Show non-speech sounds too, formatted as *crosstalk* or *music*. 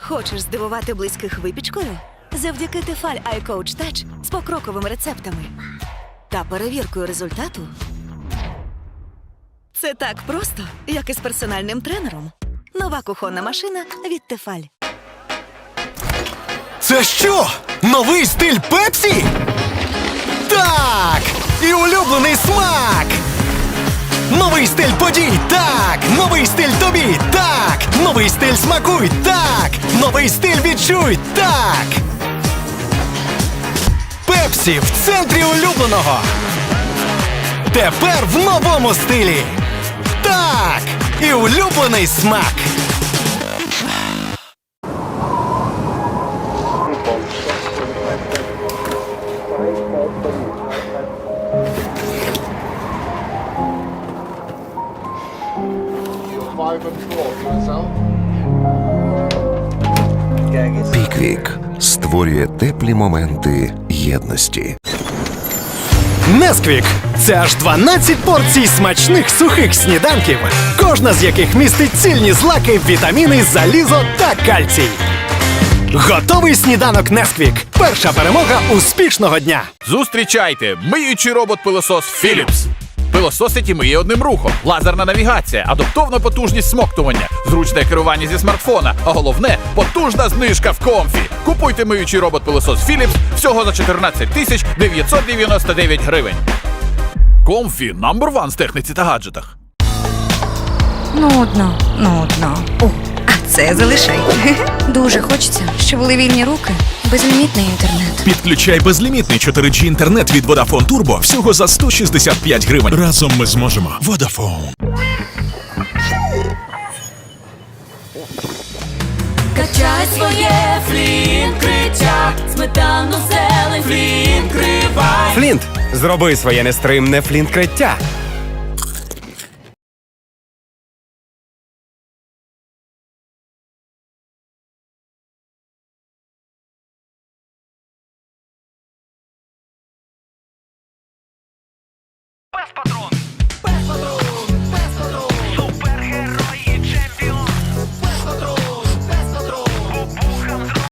Хочеш здивувати близьких випічкою? Завдяки Тефаль iCoach Touch з покроковими рецептами та перевіркою результату. Це так просто, як із персональним тренером. Нова кухонна машина від Тефаль. Це що? Новий стиль Пепсі? Так! І улюблений смак! Новий стиль подій, так! Новий стиль тобі, так! Новий стиль смакуй, так! Новий стиль відчуй, так! Пепсі в центрі улюбленого! Тепер в новому стилі! Так! І улюблений смак! Піквік створює теплі моменти єдності. Несквік це аж 12 порцій смачних сухих сніданків, кожна з яких містить цільні злаки, вітаміни, залізо та кальцій. Готовий сніданок Несквік. Перша перемога успішного дня. Зустрічайте миючий робот-пилосос Philips. Пилососить і миє одним рухом, лазерна навігація, адаптовна потужність смоктування, зручне керування зі смартфона, а головне потужна знижка в комфі. Купуйте миючий робот-пилосос Philips всього за 14 тисяч 999 гривень. Комфі number one з техніці та гаджетах. Нудно, нудно. О, а це залишай. *laughs* Дуже хочеться, щоб були вільні руки, безлімітний інтернет. Підключай безлімітний 4G інтернет від Vodafone Turbo всього за 165 гривень. Разом ми зможемо. Vodafone. Качай своє флінкриття, сметану зелень флінкривай. Флінт, зроби своє нестримне флінт-криття.